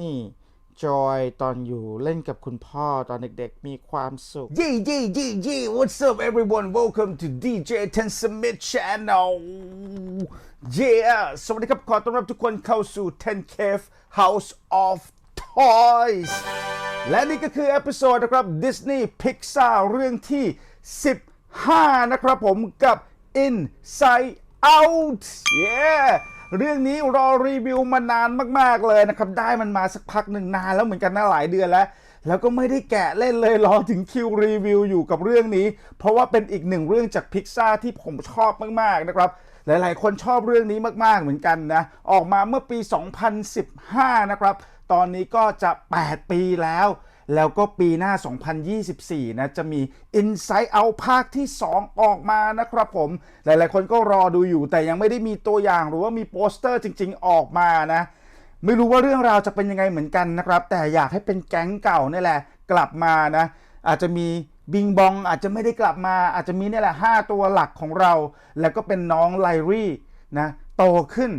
นี่จอยตอนอยู่เล่นกับคุณพ่อตอนเด็กๆ มีความสุข Yeah, yeah, yeah, yeah. What's up, everyone? Welcome to DJ Ten Smith Channel. Yeah. สวัสดีครับ ขอต้อนรับทุกคนเข้าสู่ Ten Cave House of Toys และนี่ก็คือเอพิโซดนะครับ Disney Pixar เรื่องที่ 15 นะครับผมกับ Inside Out yeah เรื่องนี้รอรีวิวมานานมากๆเลยนะครับ ได้มันมาสักพักหนึ่งนานแล้วเหมือนกันนะหลายเดือนแล้ว แล้วก็ไม่ได้แกะเล่นเลยรอถึงคิวรีวิวอยู่กับเรื่องนี้ เพราะว่าเป็นอีกหนึ่งเรื่องจากพิกซ่าที่ผมชอบมากๆนะครับหลายๆ คนชอบเรื่องนี้มากๆเหมือนกันนะ ออกมาเมื่อปี 2015 นะครับ ตอนนี้ก็จะ 8 ปีแล้ว แล้วก็ปีหน้า 2024 นะ จะมี Inside Out ภาคที่ 2 ออกมานะครับผม หลายๆ คนก็รอดูอยู่ แต่ยังไม่ได้มีตัวอย่างหรือว่ามีโปสเตอร์จริง ๆ ออกมานะ ไม่รู้ว่าเรื่องราวจะเป็นยังไงเหมือนกันนะครับ แต่อยากให้เป็นแก๊งเก่านี่แหละ กลับมานะ อาจจะมีบิงบองอาจจะไม่ได้กลับมา อาจจะมีนี่แหละ 5 ตัวหลักของเรา แล้วก็เป็นน้องไลรี่นะ โตขึ้น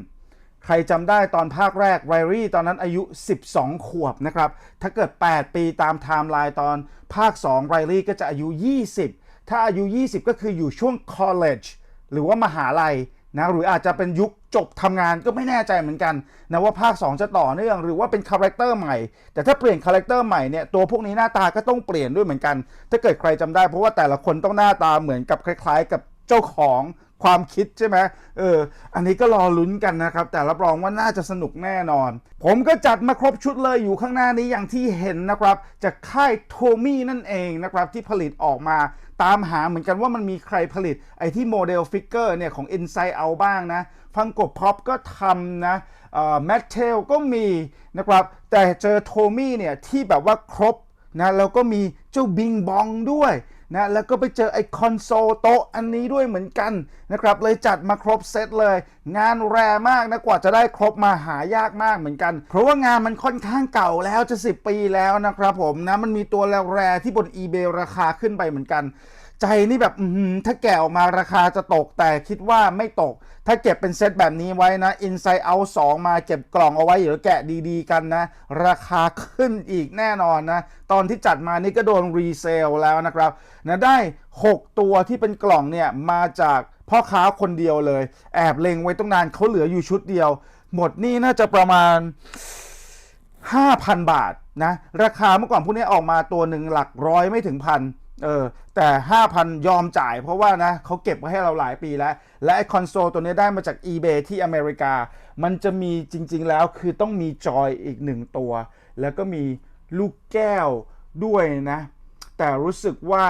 ใครจำได้ตอนภาคแรกไรรี่ตอนนั้นอายุ 12 ขวบนะครับ ถ้าเกิด 8 ปีตามไทม์ไลน์ตอนภาค 2 ไรรี่ก็จะอายุ 20 ถ้าอายุ 20 ก็คืออยู่ช่วง college หรือว่ามหาลัยนะหรืออาจจะเป็นยุคจบทำงานก็ไม่แน่ใจเหมือนกันนะว่าภาค 2 จะต่อเนื่องหรือว่าเป็นคาแรคเตอร์ใหม่ แต่ถ้าเปลี่ยนคาแรคเตอร์ใหม่เนี่ยตัวพวกนี้หน้าตาก็ต้องเปลี่ยนด้วยเหมือนกัน ถ้าเกิดใครจำได้เพราะว่าแต่ละคนต้องหน้าตาเหมือนกับคล้าย ๆ กับเจ้าของ ความคิดใช่ไหมเออ อันนี้ก็รอลุ้นกันนะครับ แต่รับรองว่าน่าจะสนุกแน่นอน ผมก็จัดมาครบชุดเลยอยู่ข้างหน้านี้อย่างที่เห็นนะครับ จากค่ายโทมี่นั่นเองนะครับ ที่ผลิตออกมาตามหาเหมือนกันว่ามันมีใครผลิต ไอ้ที่โมเดลฟิกเกอร์เนี่ย ของ Inside Out บ้างนะ ฟังกบพ็อปก็ทำนะแมทเทลก็มีนะครับ แต่เจอโทมี่เนี่ย ที่แบบว่าครบนะแล้วก็มีเจ้าบิงบองด้วย นะแล้วก็ไปเจอไอคอนโซลโต๊ะอันนี้ด้วยเหมือนกันนะครับเลยจัดมาครบเซตเลย งานแรมากนะกว่าจะได้ครบมาหายากมากเหมือนกัน เพราะว่างานมันค่อนข้างเก่าแล้วจะ 10 ปีแล้วนะครับผมนะมันมีตัวแรแรที่บน eBay ราคาขึ้นไปเหมือนกัน ใจนี่แบบถ้าแกะออกมาราคาจะตกแต่คิดว่าไม่ตก ถ้าเก็บเป็นเซตแบบนี้ไว้นะ Inside Out 2 มาเก็บกล่องเอาไว้เดี๋ยวแกะดีๆ กันนะ ราคาขึ้นอีกแน่นอนนะ ตอนที่จัดมานี่ก็โดนรีเซลแล้วนะครับนะได้ 6 ตัวที่เป็นกล่องเนี่ย มาจากพ่อค้าคนเดียวเลย แอบเล็งไว้ตั้งนานเขาเหลืออยู่ชุดเดียว หมดนี่น่าจะประมาณ 5,000 บาทนะ ราคาเมื่อก่อนพวกนี้ออกมาตัวหนึ่งหลักร้อยไม่ถึงพัน เออแต่5,000ยอมจ่ายเพราะว่านะเขาเก็บไว้ให้เราหลายปีแล้ว และไอคอนโซลตัวนี้ได้มาจาก eBay ที่อเมริกา มันจะมีจริง ๆ แล้วคือต้องมีจอยอีกหนึ่งตัว แล้วก็มีลูกแก้วด้วยนะ แต่รู้สึกว่า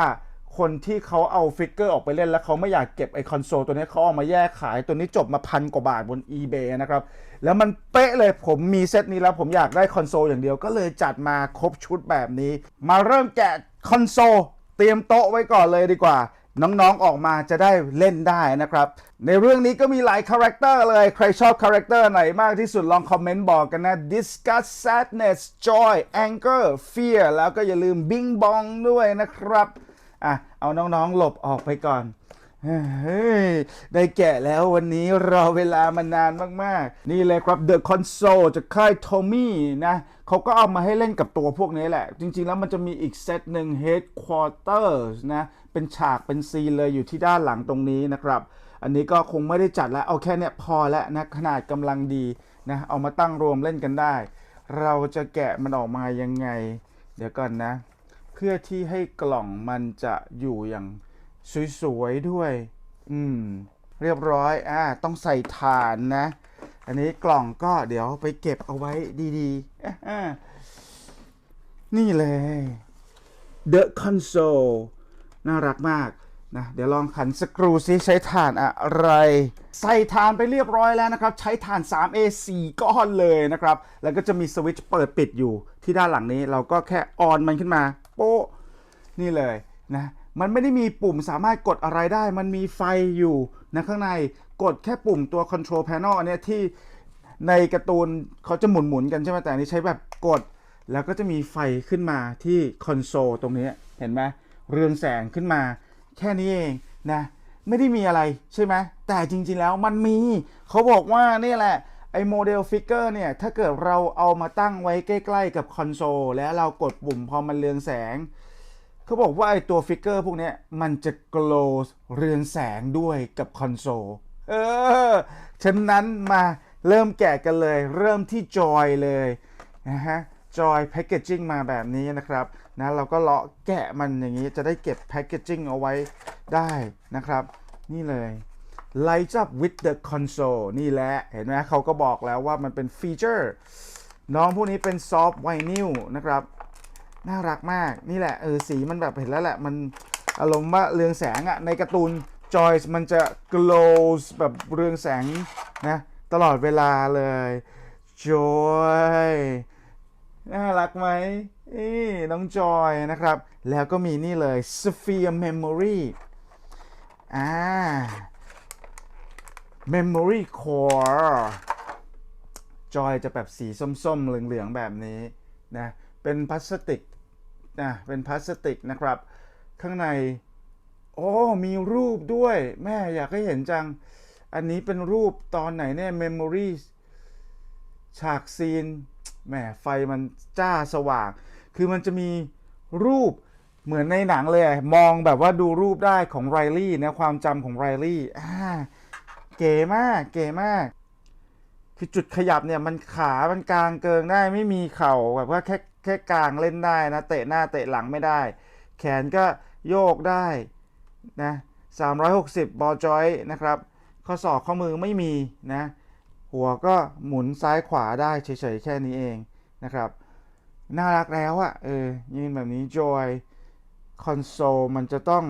คนที่เขาเอาฟิกเกอร์ออกไปเล่นแล้วเขาไม่อยากเก็บไอคอนโซลตัวนี้เขาเอามาแยกขายตัวนี้จบมาพันกว่าบาทบน eBay นะครับ แล้วมันเป๊ะเลยผมมีเซตนี้แล้วผมอยากได้คอนโซลอย่างเดียวก็เลยจัดมาครบชุดแบบนี้ มาเริ่มแกะคอนโซล เตรียมโต๊ะไว้ก่อนเลยดีกว่า น้องๆออกมาจะได้เล่นได้นะครับ ในเรื่องนี้ก็มีหลายคาแรคเตอร์เลย ใครชอบคาแรคเตอร์ไหนมากที่สุดลองคอมเมนต์บอกกันนะ disgust sadness joy anger fear แล้วก็อย่าลืม bing bong ด้วยนะครับอะเอาน้องๆหลบออกไปก่อน เฮ้ยได้แกะแล้ววันนี้รอเวลามานานมากๆ นี่เลยครับ The Console จากค่าย Tommy นะเขาก็เอามาให้เล่นกับตัวพวกนี้แหละ จริงๆแล้วมันจะมีอีกเซตหนึ่ง Headquarters นะ เป็นฉากเป็นซีนเลยอยู่ที่ด้านหลังตรงนี้นะครับ อันนี้ก็คงไม่ได้จัดแล้ว เอาแค่เนี้ยพอแล้วนะ ขนาดกำลังดีนะ เอามาตั้งรวมเล่นกันได้ เราจะแกะมันออกมายังไง เดี๋ยวก่อนนะ เพื่อที่ให้กล่องมันจะอยู่อย่าง สวยๆด้วย อืม เรียบร้อยอ่าต้องใส่ฐานนะ อันนี้กล่องก็เดี๋ยวไปเก็บเอาไว้ดีๆอ่านี่เลย The Console น่ารักมากนะเดี๋ยวลองขันสกรูซิใช้ฐานอะไร ใส่ฐานไปเรียบร้อยแล้วนะครับ ใช้ฐาน 3A 4 ก้อนเลยนะครับ แล้วก็จะมีสวิตช์เปิดปิดอยู่ที่ด้านหลังนี้ เราก็แค่ออนมันขึ้นมา โป๊ะนี่เลยนะ มันไม่ได้มีปุ่มสามารถกดอะไรได้ มันมีไฟอยู่นะข้างในกดแค่ปุ่มตัว control panel อันเนี้ยที่ในการ์ตูนเขาจะหมุนๆกันใช่ไหมแต่อันนี้ใช้แบบกด แล้วก็จะมีไฟขึ้นมาที่คอนโซลตรงนี้เห็นไหมเรืองแสงขึ้นมา แค่นี้เองนะไม่ได้มีอะไรใช่ไหมแต่จริงๆแล้วมันมี เขาบอกว่านี่แหละไอโมเดลฟิกเกอร์เนี่ย ถ้าเกิดเราเอามาตั้งไว้ใกล้ ๆ กับคอนโซลแล้วเรากดปุ่มพอมันเรืองแสง เขาบอกว่าไอตัวฟิกเกอร์พวกนี้มันจะ glow เรืองแสงด้วยกับคอนโซล เออ ฉะนั้นมาเริ่มแกะกันเลย เริ่มที่จอยเลยนะฮะจอยแพคเกจจิ้งมาแบบนี้นะครับนะเราก็เลาะแกะมันอย่างนี้จะได้เก็บแพคเกจิ้งเอาไว้ได้นะครับ นี่เลย Light up with the console นี่แหละเห็นไหมเขาก็บอกแล้วว่ามันเป็นฟีเจอร์ น้องพวกนี้เป็นซอฟต์ไวนิลนะครับ น่ารักมากนี่แหละเออสีมันแบบเห็นแล้วแหละมันอารมณ์ว่าเรืองแสงอะในการ์ตูนจอยมันจะ glow แบบเรืองแสงนะตลอดเวลาเลยจอยน่ารักไหมนี่น้องจอยนะครับ แล้วก็มีนี่เลย Sphere Memory อ่า Memory Core จอยจะแบบสีส้มๆ เหลือง ๆ แบบนี้นะ เป็นพลาสติก นะเป็นพลาสติกนะครับ ข้างใน โอ้มีรูปด้วย แม่อยากให้เห็นจัง อันนี้เป็นรูปตอนไหนเนี่ย Memory ฉากซีนแหมไฟมันจ้าสว่าง คือมันจะมีรูปเหมือนในหนังเลย มองแบบว่าดูรูปได้ของไรลี่นะความจำของไรลี่อ่าเก๋มาก เก๋มาก คือจุดขยับเนี่ยมันขา มันกลางเกิงได้ไม่มีเข่าแบบว่าแค่ แค่กลางเล่นได้นะ เตะหน้าเตะหลังไม่ได้ แขนก็โยกได้นะ360 บอลจอยนะครับ ข้อศอกข้อมือไม่มีนะ หัวก็หมุนซ้ายขวาได้เฉยๆ แค่นี้เองนะครับ น่ารักแล้วอะเออยืนแบบนี้จอยคอนโซลมันจะต้อง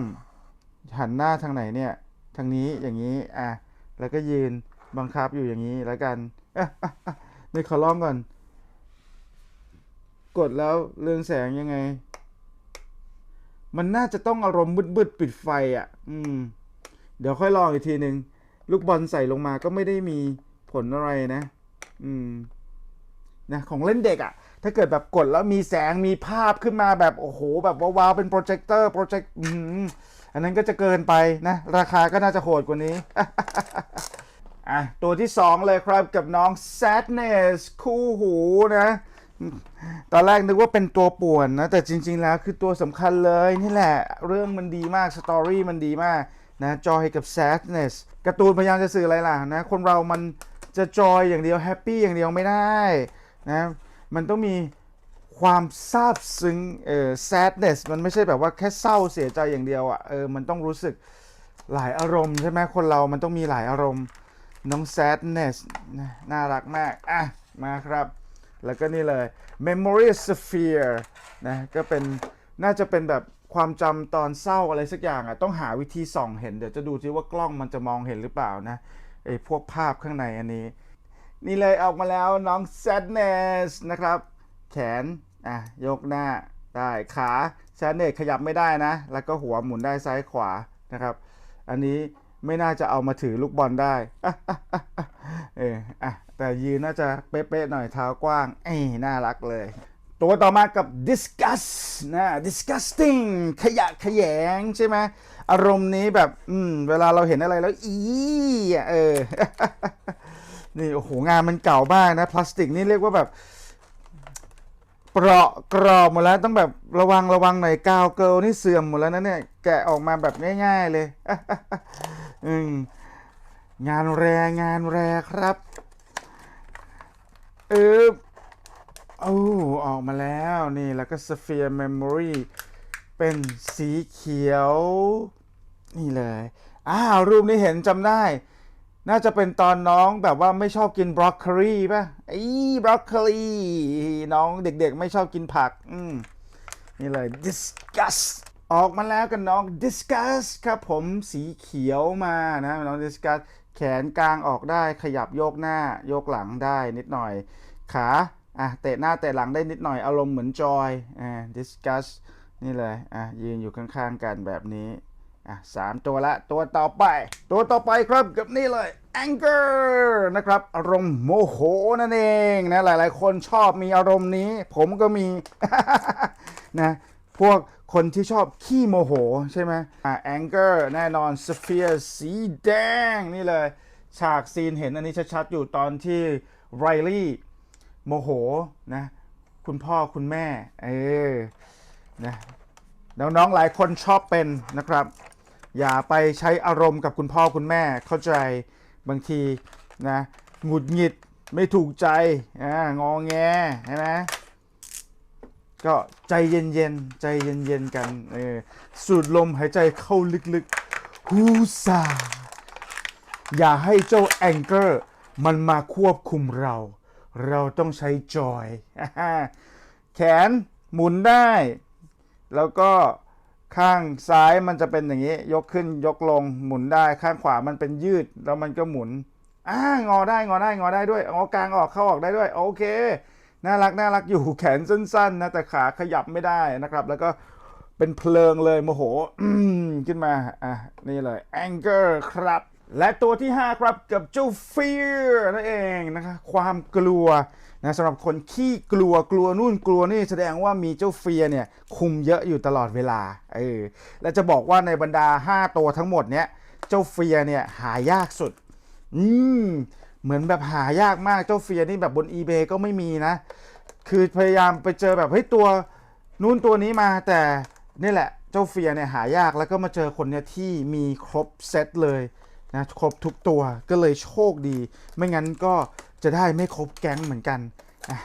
หันหน้าทางไหนเนี่ย ทางนี้อย่างนี้อะแล้วก็ยืนบังคับอยู่อย่างนี้แล้วกันอะอะอะนี่ขอลองก่อน กดแล้วเรืองแสงยังไง มันน่าจะต้องอารมณ์บึดๆปิดไฟอะ อืม เดี๋ยวค่อยลองอีกทีหนึ่งลูกบอลใส่ลงมาก็ไม่ได้มีผลอะไรนะ อืม นะของเล่นเด็กอะ่ะ ถ้าเกิดแบบกดแล้วมีแสงมีภาพขึ้นมาแบบโอ้โห แบบว้าวๆเป็นโปรเจคเตอร์โปรเจคอืมอันนั้นก็จะเกินไปนะ ราคาก็น่าจะโหดกว่านี้อะตัวที่ 2 เลยครับกับน้อง sadness คู่หูนะ ตอนแรกนึกว่าเป็นตัวป่วนนะ แต่จริง ๆ แล้วคือตัวสำคัญเลยนี่แหละ เรื่องมันดีมาก สตอรี่มันดีมากนะจอยกับ sadness การ์ตูนพยายามจะสื่ออะไรล่ะนะ คนเรามันจะจอยอย่างเดียวแฮปปี้อย่างเดียวไม่ได้นะมันต้องมีความซาบซึ้งเออ sadness มันไม่ใช่แบบว่าแค่เศร้าเสียใจอย่างเดียวอะ่ะเออมันต้องรู้สึกหลายอารมณ์ใช่ไหมคนเรามันต้องมีหลายอารมณ์น้อง sadness นะน่ารักมากอะมาครับ แล้วก็นี่เลย memory sphere นะก็เป็นน่าจะเป็นแบบความจำตอนเศร้าอะไรสักอย่างอะต้องหาวิธีส่องเห็นเดี๋ยวจะดูซิว่ากล้องมันจะมองเห็นหรือเปล่านะไอ้พวกภาพข้างในอันนี้ นี่เลยออกมาแล้วน้อง sadness นะครับ แขนอะยกหน้าได้ขา sadness ขยับไม่ได้นะ แล้วก็หัวหมุนได้ซ้ายขวานะครับ อันนี้ไม่น่าจะเอามาถือลูกบอลได้ เอออะ แต่ยืนน่าจะเป๊ะๆหน่อยเท้ากว้างเอ้น่ารักเลย ตัวต่อมากับ disgust นะ disgusting ขยะขยงใช่ไหมอารมณ์นี้แบบอืมเวลาเราเห็นอะไรแล้วอีเออนี่โอ้โหงานมันเก่ามากนะ พลาสติกนี่เรียกว่าแบบเปราะกรอบหมดแล้วต้องแบบระวังระวังหน่อยกาวเกิลนี่เสื่อมหมดแล้วนะเนี่ยแกะออกมาแบบง่าย ๆเลย อืมงานแรงานแรครับ เออโอ้ออกมาแล้วนี่แล้วก็ Sphere Memory เป็นสีเขียว นี่เลยอ้าวรูปนี้เห็นจำได้ น่าจะเป็นตอนน้องแบบว่าไม่ชอบกินบรอกโคลีป่ะไอ้บรอกโคลีน้องเด็กๆไม่ชอบกินผัก อืมนี่เลย discuss ออกมาแล้วกันน้อง discuss ครับผมสีเขียวมานะน้อง discuss แขนกลางออกได้ขยับโยกหน้าโยกหลังได้นิดหน่อย ขาอะเตะหน้าเตะหลังได้นิดหน่อยอารมณ์เหมือนจอยอ่า discuss นี่เลยอะยืนอยู่ข้างๆกันแบบนี้อะสามตัวละตัวต่อไป ตัวต่อไปครับกับนี่เลย anger นะครับ อารมณ์โมโหนั่นเองนะหลายๆ คนชอบมีอารมณ์นี้ ผมก็มีนะพวก คนที่ชอบขี้โมโหใช่ไหมอะ anger แน่นอน sphere สีแดงนี่เลย ฉากซีนเห็นอันนี้ชัดๆอยู่ตอนที่ไรลี่โมโหนะ คุณพ่อคุณแม่ เออนะน้องๆหลายคนชอบเป็นนะครับ อย่าไปใช้อารมณ์กับคุณพ่อคุณแม่เข้าใจบางทีนะหงุดหงิดไม่ถูกใจอ่างอแงใช่ไหม ก็ใจเย็นๆ ใจเย็นๆ กันเออสูดลมหายใจเข้าลึกๆฮูซาอย่าให้เจ้าแองเกอร์มันมาควบคุมเรา เราต้องใช้จอย แขนหมุนได้ แล้วก็ข้างซ้ายมันจะเป็นอย่างนี้ ยกขึ้นยกลงหมุนได้ข้างขวามันเป็นยืด แล้วมันก็หมุนอ่างอได้งอได้งอได้ด้วยงอกลางออกเข้าออกได้ด้วย โอเค น่ารักน่ารักอยู่แขนสั้นๆนะแต่ขาขยับไม่ได้นะครับ แล้วก็เป็นเพลิงเลยโมโหขึ้นมาอะนี่เลย anger ครับ และตัวที่ 5 ครับกับเจ้า fear นั่นเองนะครับความกลัวนะสำหรับคนขี้กลัวกลัวนู่นกลัวนี่แสดงว่ามีเจ้า fear เนี่ยคุมเยอะอยู่ตลอดเวลาเออและจะบอกว่าในบรรดา 5 ตัวทั้งหมดเนี้ยเจ้า fear เนี่ยหายากสุด อืม เหมือนแบบหายากมากเจ้าเฟียนี่แบบบน eBay ก็ไม่มีนะ คือพยายามไปเจอแบบเฮ้ยตัวนู่นตัวนี้มาแต่นี่แหละเจ้าเฟียเนี่ยหายากแล้วก็มาเจอคนเนี่ยที่มีครบเซตเลยนะครบทุกตัวก็เลยโชคดี ไม่งั้นก็จะได้ไม่ครบแก๊งเหมือนกันอะ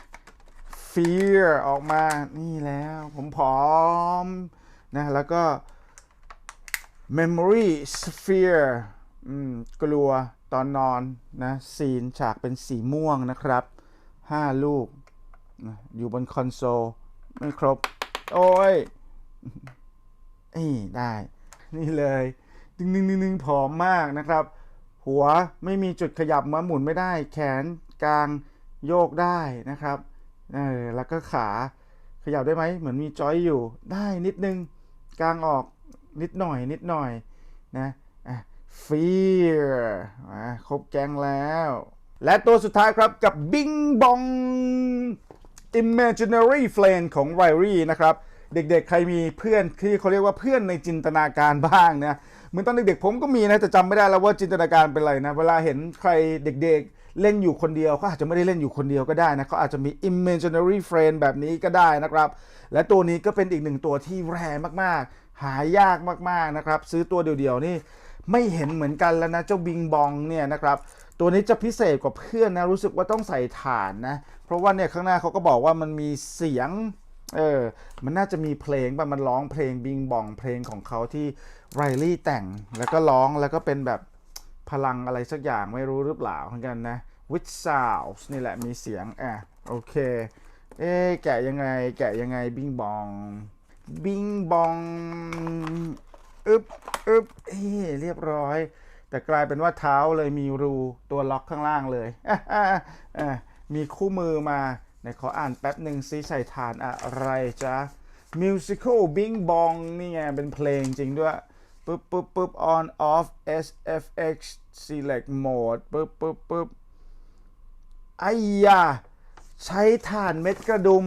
fear ออกมานี่แล้วผมผอมนะแล้วก็ memory sphere อืมกลัว ตอนนอนนะซีนฉากเป็นสีม่วงนะครับ 5 ลูกนะอยู่บนคอนโซล ไม่ครบ โอ้ยนี่ได้ นี่เลยดึงดึงดึงดึงผอมมากนะครับ หัวไม่มีจุดขยับมาหมุนไม่ได้ แขนกลางโยกได้นะครับเออแล้วก็ขาขยับได้ไหมเหมือนมีจอยอยู่ได้นิดนึงกลางออกนิดหน่อยนิดหน่อยนะอะ fear อะครบแกงแล้ว และตัวสุดท้ายครับกับ Bing Bong Imaginary Friend ของ r y r y นะครับ เด็กๆ ใครมีเพื่อนที่เขาเรียกว่าเพื่อนในจินตนาการบ้างนะเหมือนตอนเด็กๆผมก็มีนะแต่จำไม่ได้แล้วว่าจินตนาการเป็นอะไรนะ เวลาเห็นใครเด็กๆ เล่นอยู่คนเดียวเขาอาจจะไม่ได้เล่นอยู่คนเดียวก็ได้นะเขาอาจจะมี imaginary friend แบบนี้ก็ได้นะครับ และตัวนี้ก็เป็นอีกหนึ่งตัวที่แรงมากๆ หายากมากๆนะครับ ซื้อตัวเดียวๆนี่ ไม่เห็นเหมือนกันแล้วนะเจ้าบิงบองเนี่ยนะครับตัวนี้จะพิเศษกว่าเพื่อนนะรู้สึกว่าต้องใส่ฐานนะ เพราะว่าเนี่ยข้างหน้าเขาก็บอกว่ามันมีเสียงเออมันน่าจะมีเพลงป่ะมันร้องเพลงบิงบองเพลงของเขาที่ไรลี่แต่งแล้วก็ร้องแล้วก็เป็นแบบพลังอะไรสักอย่างไม่รู้หรือเปล่าเหมือนกันนะ with sounds นี่แหละมีเสียงอะโอเคเอ๊แกะยังไงแกะยังไงบิงบองบิงบอง อึบอึบเฮ้เรียบร้อย แต่กลายเป็นว่าเท้าเลยมีรูตัวล็อกข้างล่างเลยมีคู่มือมาไหนขออ่านแป๊บหนึ่งซิใส่ฐานอะไรจ๊ะ Musical Bing Bong นี่ไง เป็นเพลงจริงด้วยปึ๊บปึ๊บปึ๊บ on off SFX select mode ปึ๊บปึ๊บปึ๊บไอ้ยาใช้ถ่านเม็ดกระดุม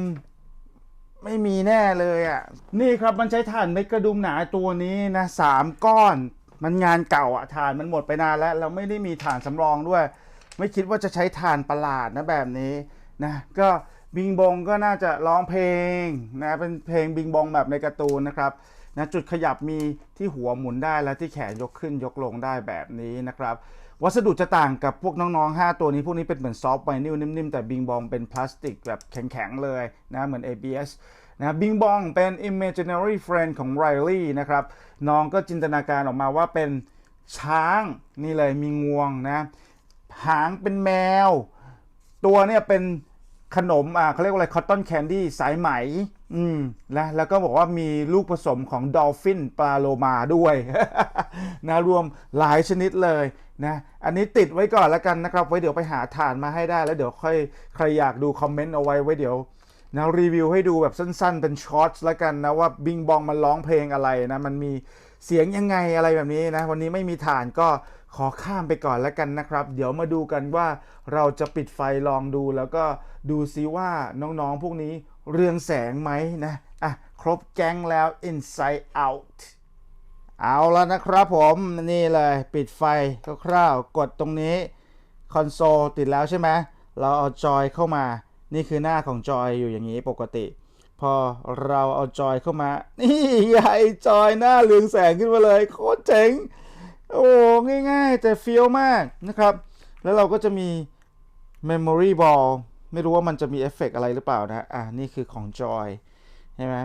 ไม่มีแน่เลยอะ นี่ครับมันใช้ถ่านเม็ดกระดุมหนาตัวนี้นะสามก้อน มันงานเก่าอะถ่านมันหมดไปนานแล้ว เราไม่ได้มีถ่านสำรองด้วย ไม่คิดว่าจะใช้ถ่านประหลาดนะแบบนี้นะก็บิงบงก็น่าจะร้องเพลงนะเป็นเพลงบิงบงแบบในการ์ตูนนะครับนะจุดขยับมีที่หัวหมุนได้และที่แขนยกขึ้นยกลงได้แบบนี้นะครับ วัสดุจะต่างกับพวกน้องๆ 5 ตัวนี้ พวกนี้เป็นเหมือนซอฟต์ไวนิลนิ่มๆ แต่บิงบองเป็นพลาสติกแบบแข็งๆ เลยนะเหมือน ABS นะบิงบองเป็น imaginary friend ของ Riley นะครับ น้องก็จินตนาการออกมาว่าเป็นช้างนี่เลยมีงวงนะ หางเป็นแมว ตัวเนี่ยเป็นขนมอ่าเขาเรียกว่าอะไรคอตตอนแคนดี้สายไหม อืมนะแล้วก็บอกว่ามีลูกผสมของดอลฟินปลาโลมาด้วย นะรวมหลายชนิดเลยนะอันนี้ติดไว้ก่อนแล้วกันนะครับ ไว้เดี๋ยวไปหาฐานมาให้ได้ แล้วเดี๋ยวค่อยใครอยากดูคอมเมนต์เอาไว้ไว้เดี๋ยวนะรีวิวให้ดูแบบสั้นๆ เป็นช็อตแล้วกันนะว่าบิงบองมันร้องเพลงอะไรนะ มันมีเสียงยังไงอะไรแบบนี้นะ วันนี้ไม่มีฐานก็ขอข้ามไปก่อนแล้วกันนะครับ เดี๋ยวมาดูกันว่าเราจะปิดไฟลองดูแล้วก็ดูซิว่าน้องๆพวกนี้ เรืองแสงไหมนะอะครบแก๊งแล้ว inside out เอาแล้วนะครับผมนี่เลยปิดไฟคร่าวๆกดตรงนี้คอนโซลติดแล้วใช่ไหมเราเอาจอยเข้ามา นี่คือหน้าของจอยอยู่อย่างนี้ปกติ พอเราเอาจอยเข้ามา นี่ไงจอยหน้าเรืองแสงขึ้นมาเลยโคตรเจ๋งโอ้ง่ายๆ แต่เฟี้ยวมากนะครับ แล้วเราก็จะมี Memory Ball ไม่รู้ว่ามันจะมีเอฟเฟกต์อะไรหรือเปล่านะ อะนี่คือของจอยใช่ไหม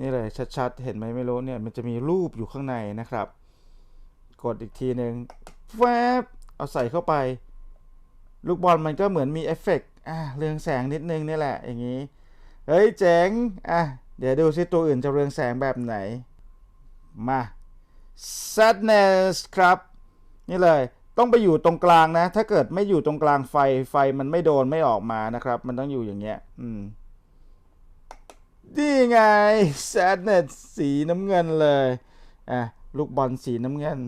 นี่เลยชัดๆ เห็นไหมไม่รู้เนี่ยมันจะมีรูปอยู่ข้างในนะครับ กดอีกทีหนึ่งแวบเอาใส่เข้าไป ลูกบอลมันก็เหมือนมีเอฟเฟกต์อะเรืองแสงนิดนึงนี่แหละอย่างนี้ เฮ้ยเจ๋งอะเดี๋ยวดูซิตัวอื่นจะเรืองแสงแบบไหน มา sadness ครับ นี่เลย ต้องไปอยู่ตรงกลางนะ ถ้าเกิดไม่อยู่ตรงกลางไฟไฟมันไม่โดนไม่ออกมานะครับ มันต้องอยู่อย่างเงี้ย อืมนี่ไง sadness สีน้ำเงินเลย อะ ลูกบอลสีน้ำเงิน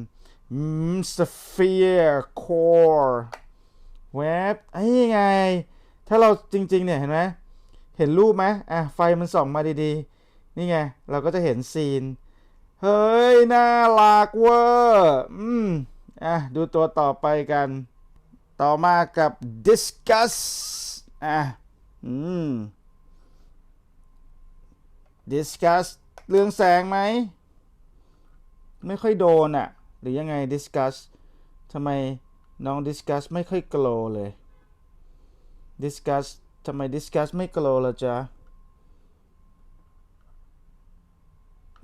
อืม sphere core เว็บไอ้ไง ถ้าเราจริง ๆ เนี่ย เห็นไหมเห็นรูปไหมอะ ไฟมันส่องมาดีๆ นี่ไง เราก็จะเห็นซีน เฮ้ย น่ารักเวอร์ อืม อะดูตัวต่อไปกัน ต่อมากับ discuss อะอืม discuss เรื่องแสงไหม ไม่ค่อยโดนอะ หรือยังไง discuss ทำไมน้อง discuss ไม่ค่อยโกลเลย discuss ทำไม discuss ไม่โกลล่ะจ๊ะ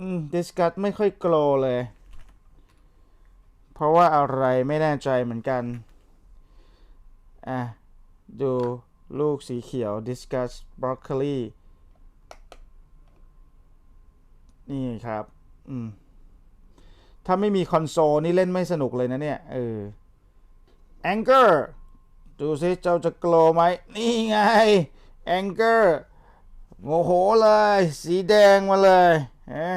อืม discuss ไม่ค่อยโกลเลย เพราะว่าอะไรไม่แน่ใจเหมือนกัน อะ ดูลูกสีเขียว discuss broccoli นี่ครับ อืม ถ้าไม่มีคอนโซลนี่เล่นไม่สนุกเลยนะเนี่ย เออ anger ดูซิเจ้าจะโกลไหม นี่ไง anger โมโหเลย สีแดงมาเลยเอ้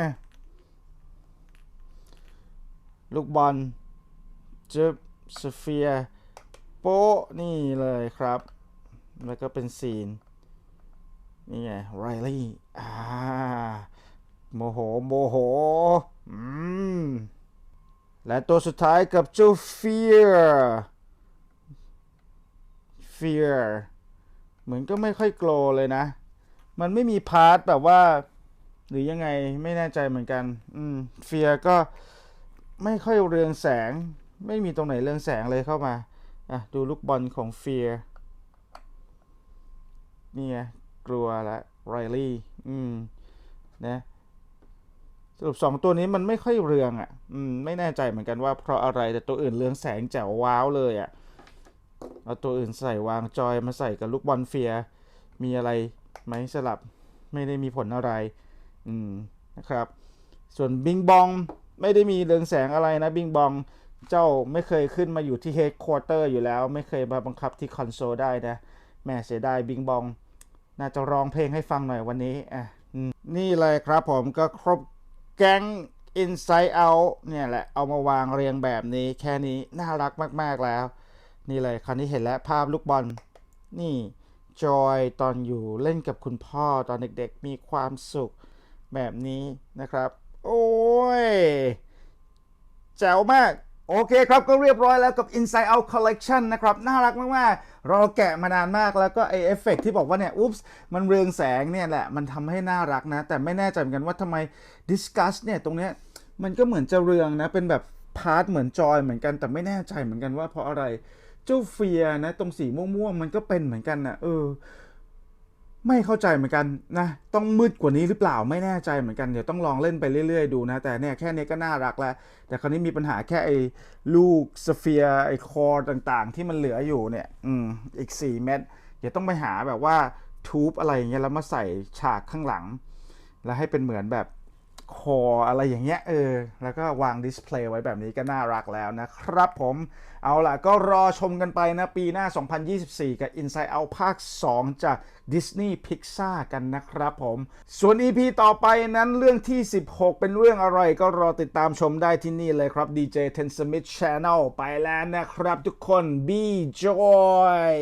ลูกบอล จึบสเฟียโป๊ะนี่เลยครับ แล้วก็เป็นซีน นี่ไงไรลี่อ่าโมโห โมโห อืม และตัวสุดท้ายกับเจ้า fear fear เหมือนก็ไม่ค่อยโกลเลยนะ มันไม่มีพาร์ทแบบว่า หรือยังไงไม่แน่ใจเหมือนกัน อืม fear ก็ไม่ค่อยเรืองแสง ไม่มีตรงไหนเรื่องแสงเลยเข้ามา อะ ดูลูกบอลของ fear นี่ไงกลัวละไรลี่อืมนะสรุปสองตัวนี้มันไม่ค่อยเรืองอะ อืม ไม่แน่ใจเหมือนกันว่าเพราะอะไรแต่ตัวอื่นเรืองแสงแจ๋วว้าวเลยอะเอาตัวอื่นใส่วางจอยมาใส่กับลูกบอลเฟียมีอะไรไหมสลับไม่ได้มีผลอะไร อืมนะครับ ส่วนบิงบองไม่ได้มีเรืองแสงอะไรนะบิงบอง เจ้าไม่เคยขึ้นมาอยู่ที่เฮดควอเตอร์อยู่แล้ว ไม่เคยมาบังคับที่คอนโซลได้นะแม่เสียดายบิงบอง น่าจะร้องเพลงให้ฟังหน่อยวันนี้อะนี่เลยครับผมก็ครบแก๊ง Inside Out เนี่ยแหละ เอามาวางเรียงแบบนี้แค่นี้น่ารักมากๆแล้ว นี่เลยคราวนี้เห็นแล้วภาพลูกบอล นี่จอยตอนอยู่เล่นกับคุณพ่อตอนเด็กๆ มีความสุขแบบนี้นะครับ โอ้ยแจ๋วมาก โอเคครับ ก็เรียบร้อยแล้วกับ Inside Out Collection นะครับ น่ารักมาก ๆ เราแกะมานานมากแล้วก็ไอเอฟเฟกต์ที่บอกว่าเนี่ย อุ๊ปส์มันเรืองแสงเนี่ยแหละ มันทำให้น่ารักนะ แต่ไม่แน่ใจเหมือนกันว่าทำไม Discuss เนี่ย ตรงเนี้ยมันก็เหมือนจะเรืองนะ เป็นแบบพาร์ทเหมือนจอยเหมือนกัน แต่ไม่แน่ใจเหมือนกันว่าเพราะอะไร เจ้าเฟียนะ ตรงสีม่วง ๆ มันก็เป็นเหมือนกันนะเออ ไม่เข้าใจเหมือนกันนะ ต้องมืดกว่านี้หรือเปล่าไม่แน่ใจเหมือนกันเดี๋ยวต้องลองเล่นไปเรื่อยๆดูนะ แต่เนี่ยแค่นี้ก็น่ารักแล้ว แต่คราวนี้มีปัญหาแค่ไอ้ลูกสเฟียร์ไอ้คอร์ต่างๆ ที่มันเหลืออยู่เนี่ย อืมอีก 4 เม็ดเดี๋ยวต้องไปหาแบบว่าทูบอะไรอย่างเงี้ยแล้วมาใส่ฉากข้างหลัง แล้วให้เป็นเหมือนแบบคออะไรอย่างเงี้ยเออ แล้วก็วางดิสเพลย์ไว้แบบนี้ก็น่ารักแล้วนะครับผม เอาล่ะ ก็รอชมกันไปนะปีหน้า 2024 กับ Inside Out ภาค 2 จาก Disney Pixar กันนะครับผม ส่วน EP ต่อไปนั้นเรื่องที่ 16 เป็นเรื่องอะไรก็รอติดตามชมได้ที่นี่เลยครับ DJ Ten Smith Channel ไปแล้วนะครับทุกคน Be Joy